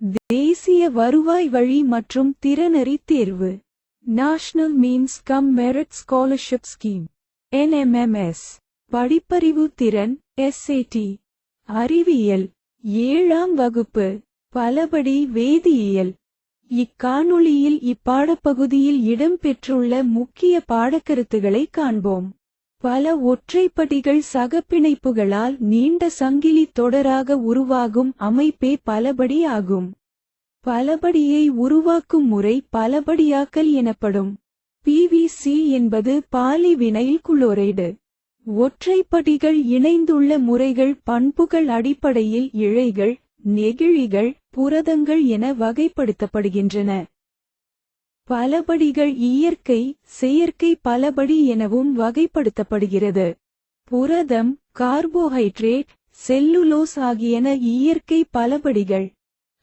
தேசிய வருவாய் வழி மற்றும் திறனறி தேர்வு. National means cum merit scholarship scheme NMMS படிப்பறிவு திறன் எஸ்ஏடி அறிவியல். ஏழாம் வகுப்பு. பலபடி வேதியியல். இக்காணொளியில் இப்பாடப்பகுதியில் இடம்பெற்றுள்ள முக்கிய பாடக்கருத்துகளை காண்போம். பல ஒற்றைப்படிகள் சகப்பிணைப்புகளால் நீண்ட சங்கிலி தொடராக உருவாகும் அமைப்பே பலபடி ஆகும். பலபடியை உருவாக்கும் முறை பலபடியாக்கல் எனப்படும். பிவிசி என்பது பாலிவினைல் குளோரைடு. ஒற்றைப்படிகள் இணைந்துள்ள முறைகள் பண்புகள் அடிப்படையில் இழைகள் நெகிழிகள் புரதங்கள் என வகைப்படுத்தப்படுகின்றன. பலபடிகள் இயற்கை செயற்கை பலபடி எனவும் வகைப்படுத்தப்படுகிறது. புரதம் கார்போஹைட்ரேட் செல்லுலோஸ் ஆகியன இயற்கை பலபடிகள்.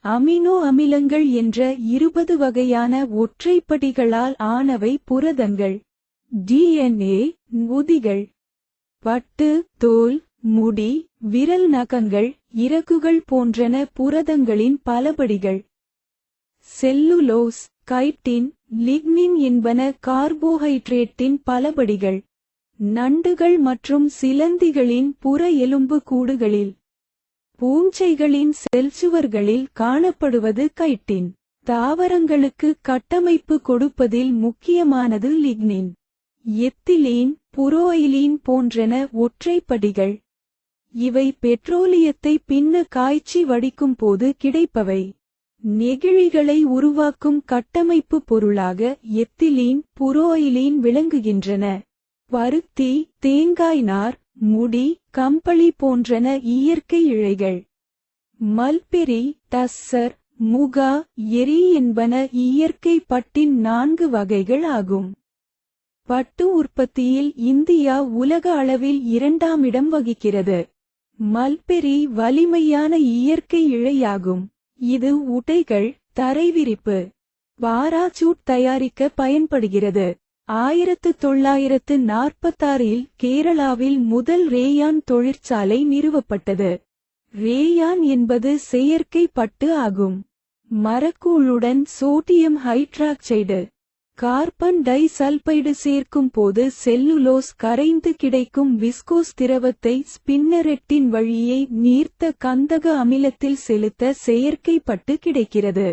அமினோ அமிலங்கள் என்ற இருபது வகையான ஒற்றைப்படிகளால் ஆனவை புரதங்கள். டிஎன்ஏ நொதிகள். பட்டு தோல் முடி விரல் நகங்கள் இறகுகள் போன்றன புரதங்களின் பலபடிகள். செல்லுலோஸ் கைட்டின் லிக்னின் என்பன கார்போஹைட்ரேட்டின் பலபடிகள். நண்டுகள் மற்றும் சிலந்திகளின் புற எலும்பு கூடுகளில். பூஞ்சைகளின் செல்சுவர்களில் காணப்படுவது கைட்டின். தாவரங்களுக்கு கட்டமைப்பு கொடுப்பதில் முக்கியமானது லிக்னின். எத்திலீன் புரோயிலீன் போன்றன ஒற்றைப்படிகள். இவை பெட்ரோலியத்தை பின்ன காய்ச்சி வடிக்கும் போது கிடைப்பவை. நெகிழிகளை உருவாக்கும் கட்டமைப்பு பொருளாக எத்திலீன் புரோயிலீன் விளங்குகின்றன. பருத்தி தேங்காய் நார் முடி கம்பளி போன்றன இயற்கை இழைகள். மல்பெரி டஸ்ஸர் முகா எரி என்பன இயற்கை பட்டின் நான்கு வகைகள் ஆகும். பட்டு உற்பத்தியில் இந்தியா உலக அளவில் இரண்டாம் இடம் வகிக்கிறது. மல்பெரி வலிமையான இயற்கை இழையாகும். இது உடைகள் தரைவிரிப்பு. பாராசூட் தயாரிக்க பயன்படுகிறது. ஆயிரத்து தொள்ளாயிரத்து நாற்பத்தாறில் கேரளாவில் முதல் ரேயான் தொழிற்சாலை நிறுவப்பட்டது. ரேயான் என்பது செயற்கை பட்டு ஆகும். மரக்கூழுடன் sodium hydroxide. Carbon disulphide சேர்க்கும் போது செல்லுலோஸ் கரைந்து கிடைக்கும் விஸ்கோஸ் திரவத்தை ஸ்பின்னரெட்டின் வழியை நீர்த்த கந்தக அமிலத்தில் செலுத்த செயற்கை பட்டு கிடைக்கிறது.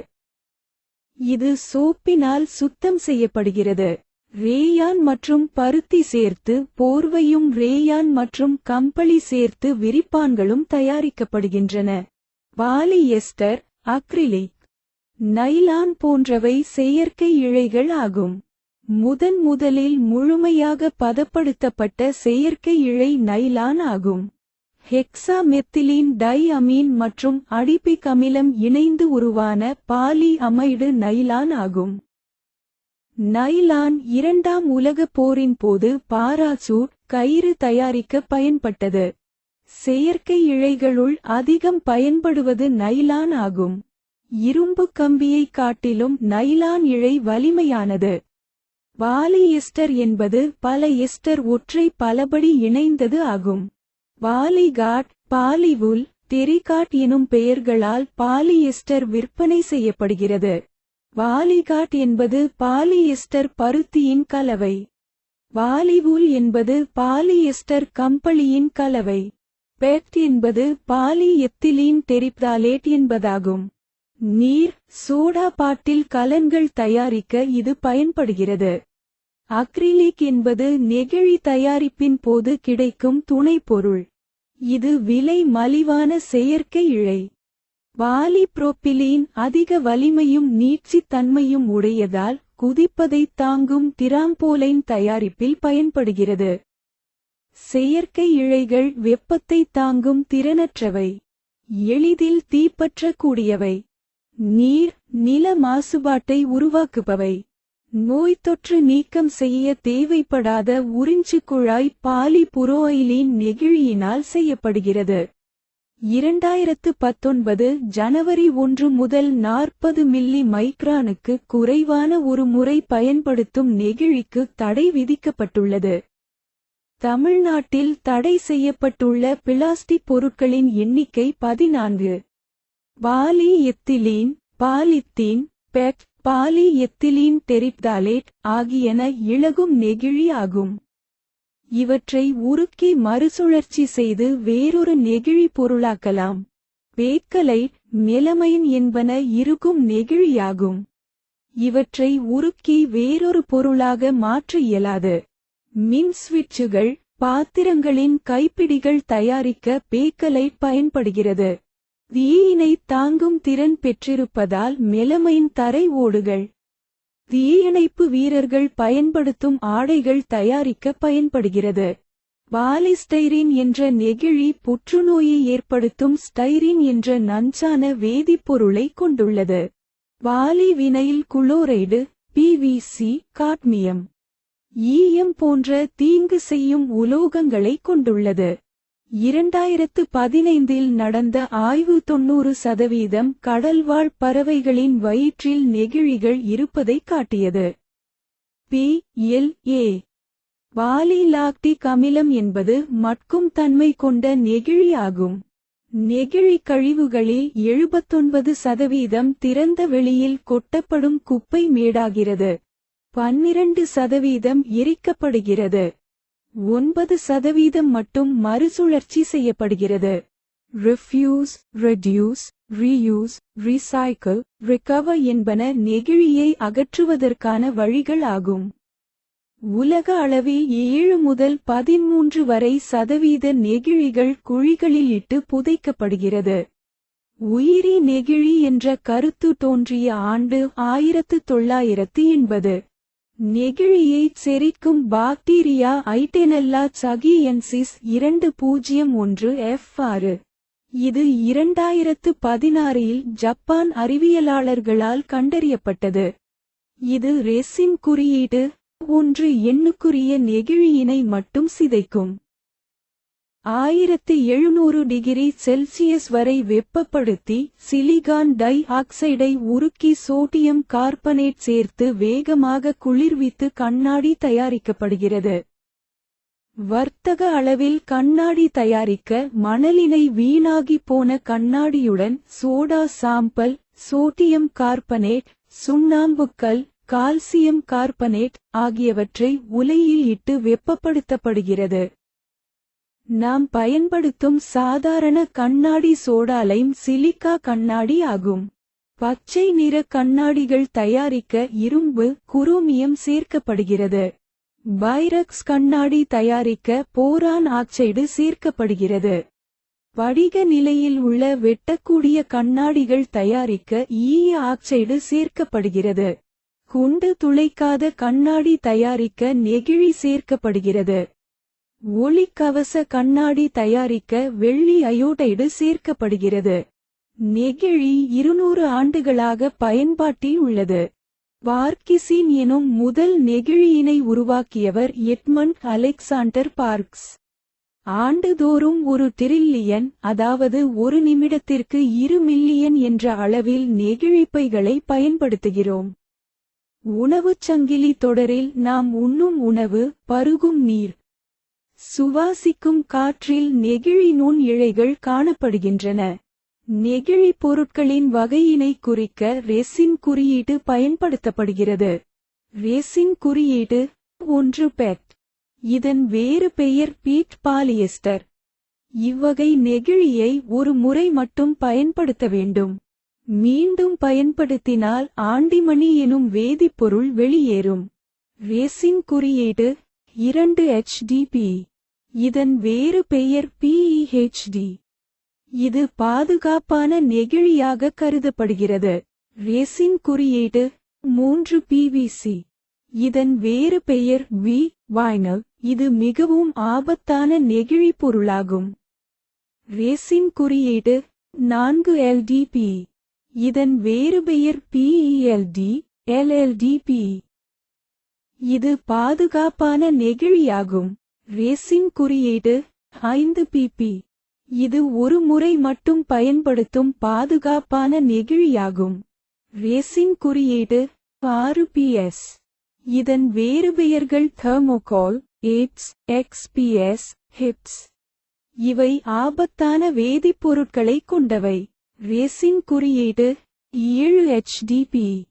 இது சோப்பினால் சுத்தம் செய்யப்படுகிறது. ரேயான் மற்றும் பருத்தி சேர்த்து போர்வையும் ரேயான் மற்றும் கம்பளி சேர்த்து விரிப்பான்களும் தயாரிக்கப்படுகின்றன. பாலியெஸ்டர் அக்ரிலிக் நைலான் போன்றவை செயற்கை இழைகள் ஆகும். முதன் முதலில் முழுமையாக பதப்படுத்தப்பட்ட செயற்கை இழை நைலான் ஆகும். ஹெக்ஸா மெத்திலீன் டை அமீன் மற்றும் அடிபிக் அமிலம் இணைந்து உருவான பாலி அமைடு நைலான் ஆகும். நைலான் இரண்டாம் உலகப் போரின் போது பாராசூட் கயிறு தயாரிக்க பயன்பட்டது. செயற்கை இழைகளுள் அதிகம் பயன்படுவது நைலான் ஆகும். இரும்பு கம்பியை காட்டிலும் நைலான் இழை வலிமையானது. வாலிஎஸ்டர் என்பது பல எஸ்டர் ஒற்றை பலபடி இணைந்தது ஆகும். வாலிகாட் பாலிவுல் தெரிகாட் எனும் பெயர்களால் பாலியெஸ்டர் விற்பனை செய்யப்படுகிறது. வாலிகாட் என்பது பாலியெஸ்டர் பருத்தியின் கலவை. வாலிவுல் என்பது பாலியெஸ்டர் கம்பளியின் கலவை. பெட் என்பது பாலி எத்திலீன் என்பதாகும். நீர் சோடா பாட்டில் கலன்கள் தயாரிக்க இது பயன்படுகிறது. அக்ரிலிக் என்பது நெகிழி தயாரிப்பின் போது கிடைக்கும் துணைப்பொருள் இது விலை மலிவான செயற்கை இழை. பாலிப்ரோப்பிலீன் அதிக வலிமையும் நீட்சித் தன்மையும் உடையதால் குதிப்பதைத் தாங்கும் திராம்போலைன் தயாரிப்பில் பயன்படுகிறது. செயற்கை இழைகள் வெப்பத்தைத் தாங்கும் திறனற்றவை. எளிதில் தீப்பற்றக்கூடியவை. நீர் நில மாசுபாட்டை உருவாக்குபவை. நோய் தொற்று நீக்கம் செய்ய தேவைப்படாத உறிஞ்சு குழாய் பாலி புரோயிலின் நெகிழியினால் செய்யப்படுகிறது. இரண்டாயிரத்து பத்தொன்பது ஜனவரி ஒன்று முதல் நாற்பது மில்லி மைக்ரானுக்கு குறைவான ஒரு முறை பயன்படுத்தும் நெகிழிக்கு தடை விதிக்கப்பட்டுள்ளது. தமிழ்நாட்டில் தடை செய்யப்பட்டுள்ள பிளாஸ்டிக் பொருட்களின் எண்ணிக்கை பதினான்கு. Polyethylene polythene PET polyethylene terephthalate ஆகியன இளகும் நெகிழி ஆகும். இவற்றை உருக்கி மறுசுழற்சி செய்து வேறொரு நெகிழி பொருளாக்கலாம். பேக்கலைட் மெலமைன் என்பன இருக்கும் நெகிழியாகும். இவற்றை உருக்கி வேறொரு பொருளாக மாற்ற இயலாது. மின் சுவிட்சுகள் பாத்திரங்களின் கைப்பிடிகள் தயாரிக்க பேக்கலைட் பயன்படுகிறது. தீயினை தாங்கும் திறன் பெற்றிருப்பதால் மெலமையின் தரை ஓடுகள். தீயணைப்பு வீரர்கள் பயன்படுத்தும் ஆடைகள் தயாரிக்க பயன்படுகிறது. பாலிஸ்டைரின் என்ற நெகிழி புற்றுநோயை ஏற்படுத்தும் ஸ்டைரின் என்ற நஞ்சான வேதிப்பொருளை கொண்டுள்ளது. Polyvinyl chloride PVC cadmium ஈயம் போன்ற தீங்கு செய்யும் உலோகங்களை கொண்டுள்ளது. இரண்டாயிரத்து பதினைந்தில் நடந்த ஆய்வு தொன்னூறு சதவீதம் கடல்வாழ் பறவைகளின் வயிற்றில் நெகிழிகள் இருப்பதை காட்டியது. பி. எல். ஏ. பாலிலாக்டிக் அமிலம் என்பது மட்கும் தன்மை கொண்ட நெகிழி ஆகும் நெகிழி கழிவுகளில் எழுபத்தொன்பது சதவீதம் திறந்த வெளியில் கொட்டப்படும் குப்பை மேடாகிறது. பன்னிரண்டு சதவீதம் எரிக்கப்படுகிறது. ஒன்பது சதவீதம் மட்டும் மறுசுழற்சி செய்யப்படுகிறது. Refuse reduce reuse recycle recover என்பன நெகிழியை அகற்றுவதற்கான வழிகள் ஆகும். உலக அளவில் ஏழு முதல் பதிமூன்று வரை சதவீத நெகிழிகள் குழிகளில் இட்டு புதைக்கப்படுகிறது. உயிரி நெகிழி என்ற கருத்து தோன்றிய ஆண்டு ஆயிரத்து தொள்ளாயிரத்து எண்பது. நெகிழியை செரிக்கும் பாக்டீரியா ஐட்டெனல்லா சகியன்சிஸ் இரண்டு பூஜ்ஜியம் ஒன்று எஃப் ஆறு. இது இரண்டாயிரத்து பதினாறில் ஜப்பான் அறிவியலாளர்களால் கண்டறியப்பட்டது. இது ரெசின் குறியீடு ஒன்று எண்ணுக்குரிய நெகிழியினை மட்டும் சிதைக்கும். ஆயிரத்தி எழுநூறு டிகிரி செல்சியஸ் வரை வெப்பப்படுத்தி சிலிகான் டை ஆக்சைடை உருக்கி சோடியம் கார்பனேட் சேர்த்து வேகமாக குளிர்வித்து கண்ணாடி தயாரிக்கப்படுகிறது. வர்த்தக அளவில் கண்ணாடி தயாரிக்க மணலினை வீணாகி போன கண்ணாடியுடன் சோடா சாம்பல் சோடியம் கார்பனேட் சுண்ணாம்புக்கல் கால்சியம் கார்பனேட் ஆகியவற்றை உலையில் இட்டு வெப்பப்படுத்தப்படுகிறது. நாம் பயன்படுத்தும் சாதாரண கண்ணாடி சோடாலைம் சிலிக்கா கண்ணாடி ஆகும். பச்சை நிற கண்ணாடிகள் தயாரிக்க இரும்பு குரோமியம் சேர்க்கப்படுகிறது. பைரக்ஸ் கண்ணாடி தயாரிக்க போரான் ஆக்சைடு சேர்க்கப்படுகிறது. படிக நிலையில் உள்ள வெட்டக்கூடிய கண்ணாடிகள் தயாரிக்க ஈய ஆக்சைடு சேர்க்கப்படுகிறது. குண்டு துளைக்காத கண்ணாடி தயாரிக்க நெகிழி சேர்க்கப்படுகிறது. ஒளிக்கவச கண்ணாடி தயாரிக்க வெள்ளி அயோடைடு சேர்க்கப்படுகிறது. நெகிழி இருநூறு ஆண்டுகளாக பயன்பாட்டில் உள்ளது. பார்க்கிசின் எனும் முதல் நெகிழியினை உருவாக்கியவர் எட்மண்ட் அலெக்சாண்டர் பார்க்ஸ். ஆண்டுதோறும் ஒரு டிரில்லியன் அதாவது ஒரு நிமிடத்திற்கு இரு மில்லியன் என்ற அளவில் நெகிழிப்பைகளை பயன்படுத்துகிறோம். உணவுச் சங்கிலி தொடரில் நாம் உண்ணும் உணவு பருகும் நீர் சுவாசிக்கும் காற்றில் நெகிழி நுண் இழைகள் காணப்படுகின்றன. நெகிழி பொருட்களின் வகையினை குறிக்க ரெசின் குறியீடு பயன்படுத்தப்படுகிறது. ரெசின் குறியீடு ஒன்று பெட் இதன் வேறு பெயர் பீட் பாலியஸ்டர் இவ்வகை நெகிழியை ஒரு முறை மட்டும் பயன்படுத்த வேண்டும். மீண்டும் பயன்படுத்தினால் ஆண்டிமணி எனும் வேதிப்பொருள் வெளியேறும். ரேசின் குறியீடு இரண்டு எச்டிபி இதன் வேறு பெயர் பிஇஹெச்டி இது பாதுகாப்பான நெகிழியாக கருதப்படுகிறது. ரேசின் குறியீடு மூன்று பிவிசி இதன் வேறு பெயர் வி வைனல் இது மிகவும் ஆபத்தான நெகிழி பொருளாகும். ரேசின் குறியீடு நான்கு எல்டிபி இதன் வேறு பெயர் பிஇஎல்டி எல்எல்டிபி இது பாதுகாப்பான நெகிழியாகும். ரேசிங் குறியீடு ஐந்து பிபி இது ஒரு முறை மட்டும் பயன்படுத்தும் பாதுகாப்பான நெகிழியாகும். ரேசிங் குறியீடு ஆறு பிஎஸ் இதன் வேறு பெயர்கள் தெர்மோகால் ஏப்ஸ் எக்ஸ்பிஎஸ் ஹிப்ஸ். இவை ஆபத்தான வேதிப்பொருட்களை கொண்டவை. ரேசிங் குறியீடு ஏழு HDP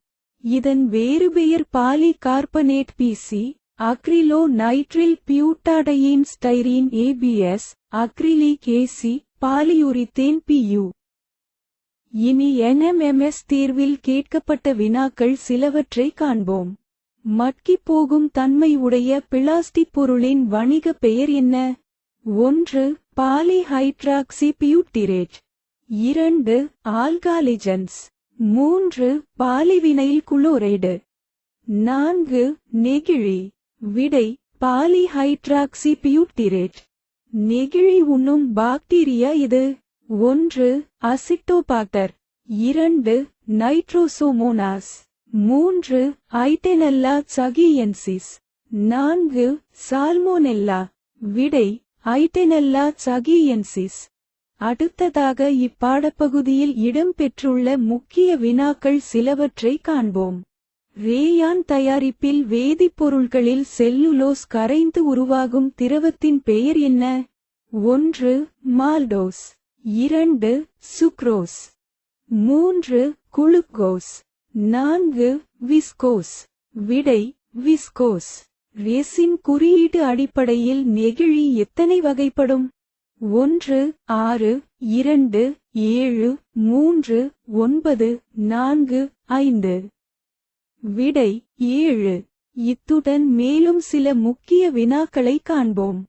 இதன் வேறுபெயர் polycarbonate PC acrylonitrile butadiene styrene ABS acrylic AC polyurethane PU இனி என்எம்எம்எஸ் தேர்வில் கேட்கப்பட்ட வினாக்கள் சிலவற்றை காண்போம். மட்கிப் போகும் தன்மை உடைய பிளாஸ்டிக் பொருளின் வணிக பெயர் என்ன? ஒன்று பாலிஹைட்ராக்சி பியூட்டிரேட். இரண்டு ஆல்காலிஜன்ஸ். மூன்று பாலிவினைல் குளோரைடு. நான்கு நெகிழி. விடை பாலிஹைட்ராக்சி பியூட்டிரேட் நெகிழி உண்ணும் பாக்டீரியா இது. ஒன்று அசிட்டோபாக்டர். இரண்டு நைட்ரோசோமோனாஸ். மூன்று ஐட்டெனல்லா சகியன்சிஸ் நான்கு சால்மோனெல்லா. விடை ஐட்டெனல்லா சகியன்சிஸ் அடுத்ததாக இப்பாடப்பகுதியில் இடம்பெற்றுள்ள முக்கிய வினாக்கள் சிலவற்றை காண்போம். ரேயான் தயாரிப்பில் வேதிப்பொருள்களில் செல்லுலோஸ் கரைந்து உருவாகும் திரவத்தின் பெயர் என்ன? ஒன்று மால்டோஸ். இரண்டு சுக்ரோஸ். மூன்று குளுக்கோஸ். நான்கு விஸ்கோஸ். விடை விஸ்கோஸ். ரேசின் குறியீட்டு அடிப்படையில் நெகிழி எத்தனை வகைப்படும்? ஒன்று ஆறு இரண்டு ஏழு மூன்று ஒன்பது நான்கு ஐந்து. விடை ஏழு. இத்துடன் மேலும் சில முக்கிய வினாக்களை காண்போம்.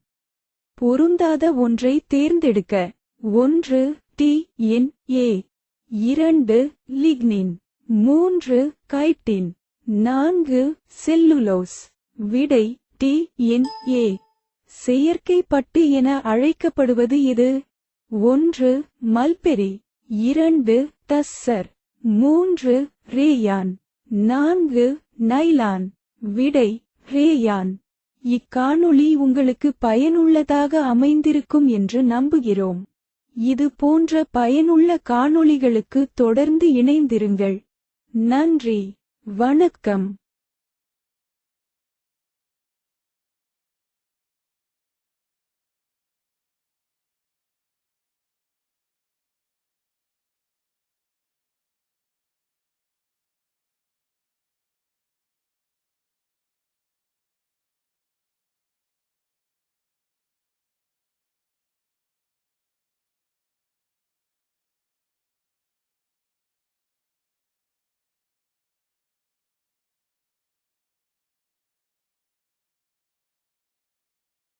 பொருந்தாத ஒன்றை தேர்ந்தெடுக்க. ஒன்று டி என் ஏ. இரண்டு லிக்னின். மூன்று கைட்டின். நான்கு செல்லுலோஸ். விடை டி என் ஏ. செயற்கை பட்டு என அழைக்கப்படுவது இது ஒன்று மல்பெரி. இரண்டு தஸ்ஸர் மூன்று ரேயான். நான்கு நைலான் விடை ரேயான். இக்காணொளி உங்களுக்கு பயனுள்ளதாக அமைந்திருக்கும் என்று நம்புகிறோம். இது போன்ற பயனுள்ள காணொளிகளுக்கு தொடர்ந்து இணைந்திருங்கள். நன்றி வணக்கம்.